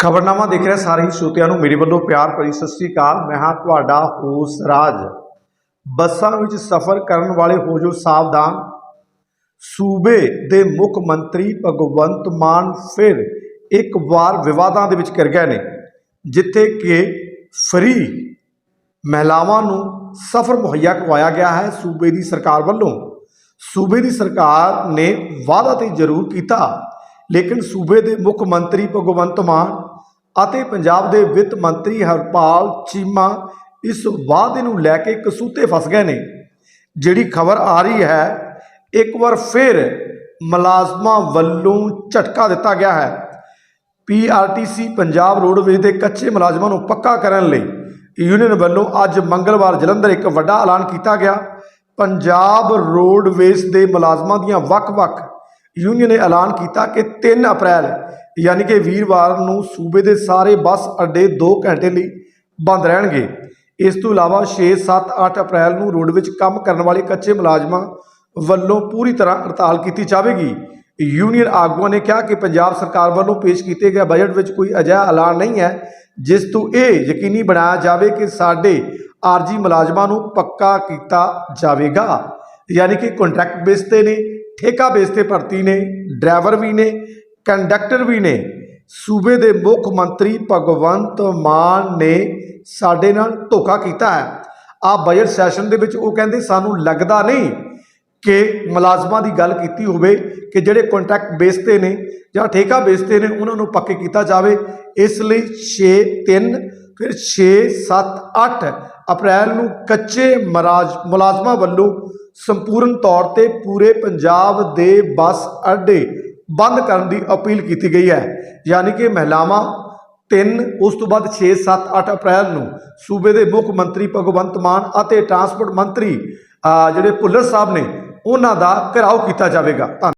ਖਬਰਨਾਮਾ ਦੇਖ ਰਿਹਾ ਸਾਰੇ ਹੀ ਸਰੋਤਿਆਂ ਨੂੰ। ਮੇਰੇ ਵੱਲੋਂ ਪਿਆਰ ਭਰੀ ਸਤਿ ਸ੍ਰੀ ਅਕਾਲ। ਮੈਂ ਹਾਂ ਤੁਹਾਡਾ ਹੋਸ ਰਾਜ। ਬੱਸਾਂ ਵਿੱਚ ਸਫ਼ਰ ਕਰਨ ਵਾਲੇ ਹੋ ਜੋ ਸਾਵਧਾਨ। ਸੂਬੇ ਦੇ ਮੁੱਖ ਮੰਤਰੀ ਭਗਵੰਤ ਮਾਨ ਫਿਰ ਇੱਕ ਵਾਰ ਵਿਵਾਦਾਂ ਦੇ ਵਿੱਚ ਘਿਰ ਗਏ ਨੇ, ਜਿੱਥੇ ਕਿ ਫਰੀ ਮਹਿਲਾਵਾਂ ਨੂੰ ਸਫ਼ਰ ਮੁਹੱਈਆ ਕਰਵਾਇਆ ਗਿਆ ਹੈ ਸੂਬੇ ਦੀ ਸਰਕਾਰ ਵੱਲੋਂ। ਸੂਬੇ ਦੀ ਸਰਕਾਰ ਨੇ ਵਾਅਦਾ ਤੇ ਜ਼ਰੂਰ ਕੀਤਾ, ਲੇਕਿਨ ਸੂਬੇ ਦੇ ਮੁੱਖ ਮੰਤਰੀ ਭਗਵੰਤ ਮਾਨ ਅਤੇ ਪੰਜਾਬ ਦੇ ਵਿੱਤ ਮੰਤਰੀ ਹਰਪਾਲ ਚੀਮਾ ਇਸ ਵਾਅਦੇ ਨੂੰ ਲੈ ਕੇ ਕਸੂਤੇ ਫਸ ਗਏ ਨੇ। ਜਿਹੜੀ ਖਬਰ ਆ ਰਹੀ ਹੈ, ਇੱਕ ਵਾਰ ਫਿਰ ਮੁਲਾਜ਼ਮਾਂ ਵੱਲੋਂ ਝਟਕਾ ਦਿੱਤਾ ਗਿਆ ਹੈ। ਪੀਆਰਟੀਸੀ ਪੰਜਾਬ ਰੋਡਵੇਜ਼ ਦੇ ਕੱਚੇ ਮੁਲਾਜ਼ਮਾਂ ਨੂੰ ਪੱਕਾ ਕਰਨ ਲਈ ਯੂਨੀਅਨ ਵੱਲੋਂ ਅੱਜ ਮੰਗਲਵਾਰ ਜਲੰਧਰ ਇੱਕ ਵੱਡਾ ਐਲਾਨ ਕੀਤਾ ਗਿਆ। ਪੰਜਾਬ ਰੋਡਵੇਜ਼ ਦੇ ਮੁਲਾਜ਼ਮਾਂ ਦੀਆਂ ਵੱਖ-ਵੱਖ ਯੂਨੀਅਨ ਨੇ ਐਲਾਨ ਕੀਤਾ ਕਿ 3 ਅਪ੍ਰੈਲ ਯਾਨੀ ਕਿ ਵੀਰਵਾਰ ਨੂੰ ਸੂਬੇ ਦੇ ਸਾਰੇ ਬੱਸ ਅੱਡੇ 2 ਘੰਟੇ ਲਈ ਬੰਦ ਰਹਿਣਗੇ। ਇਸ ਤੋਂ ਇਲਾਵਾ 6 7 8 ਅਪ੍ਰੈਲ ਨੂੰ ਰੋਡ ਵਿੱਚ ਕੰਮ ਕਰਨ ਵਾਲੇ ਕੱਚੇ ਮੁਲਾਜ਼ਮਾਂ ਵੱਲੋਂ ਪੂਰੀ ਤਰ੍ਹਾਂ ਹੜਤਾਲ ਕੀਤੀ ਜਾਵੇਗੀ। ਯੂਨੀਅਨ ਆਗੂਆਂ ਨੇ ਕਿਹਾ ਕਿ ਪੰਜਾਬ ਸਰਕਾਰ ਵੱਲੋਂ ਪੇਸ਼ ਕੀਤੇ ਗਏ ਬਜਟ ਵਿੱਚ ਕੋਈ ਅਜਿਹਾ ਐਲਾਨ ਨਹੀਂ ਹੈ, ਜਿਸ ਤੋਂ ਇਹ ਯਕੀਨੀ ਬਣਾਇਆ ਜਾਵੇ ਕਿ ਸਾਡੇ ਆਰਜੀ ਮੁਲਾਜ਼ਮਾਂ ਨੂੰ ਪੱਕਾ ਕੀਤਾ ਜਾਵੇਗਾ। ਯਾਨੀ ਕਿ ਕੰਟਰੈਕਟ ਬੇਸ ਤੇ ਨੇ, ਠੇਕਾ ਬੇਸ ਤੇ ਭਰਤੀ ਨੇ, ਡਰਾਈਵਰ ਵੀ ਨੇ ਕੰਡਕਟਰ ਵੀ ਨੇ। ਸੂਬੇ ਦੇ ਮੁੱਖ ਮੰਤਰੀ ਭਗਵੰਤ ਮਾਨ ਨੇ ਸਾਡੇ ਨਾਲ ਧੋਖਾ ਕੀਤਾ ਹੈ। ਆ ਬਜਟ ਸੈਸ਼ਨ ਦੇ ਵਿੱਚ ਉਹ ਕਹਿੰਦੇ, ਸਾਨੂੰ ਲੱਗਦਾ ਨਹੀਂ ਕਿ ਮੁਲਾਜ਼ਮਾਂ ਦੀ ਗੱਲ ਕੀਤੀ ਹੋਵੇ ਕਿ ਜਿਹੜੇ ਕੰਟਰੈਕਟ ਬੇਸ ਨੇ ਜਾਂ ਠੇਕਾ ਬੇਸ ਨੇ, ਉਹਨਾਂ ਨੂੰ ਪੱਕੇ ਕੀਤਾ ਜਾਵੇ। ਇਸ ਲਈ 6 3 ਫਿਰ 6 7 8 ਅਪ੍ਰੈਲ ਨੂੰ ਕੱਚੇ ਮਰਾਜ, ਮੁਲਾਜ਼ਮਾਂ ਵੱਲੋਂ ਸੰਪੂਰਨ ਤੌਰ ਤੇ ਪੂਰੇ ਪੰਜਾਬ ਦੇ ਬੱਸ ਅੱਡੇ ਬੰਦ ਕਰਨ ਦੀ ਅਪੀਲ ਕੀਤੀ ਗਈ ਹੈ। ਯਾਨੀ ਕਿ ਮਹਿਲਾਵਾਂ 3 ਉਸ ਤੋਂ ਬਾਅਦ 6 7 8 ਅਪ੍ਰੈਲ ਨੂੰ ਸੂਬੇ ਦੇ ਮੁੱਖ ਮੰਤਰੀ ਭਗਵੰਤ ਮਾਨ ਅਤੇ ਟਰਾਂਸਪੋਰਟ ਮੰਤਰੀ ਜਿਹੜੇ ਭੁੱਲਰ ਸਾਹਿਬ ਨੇ, ਉਹਨਾਂ ਦਾ ਘਿਰਾਓ ਕੀਤਾ ਜਾਵੇਗਾ। ਧੰਨਵਾਦ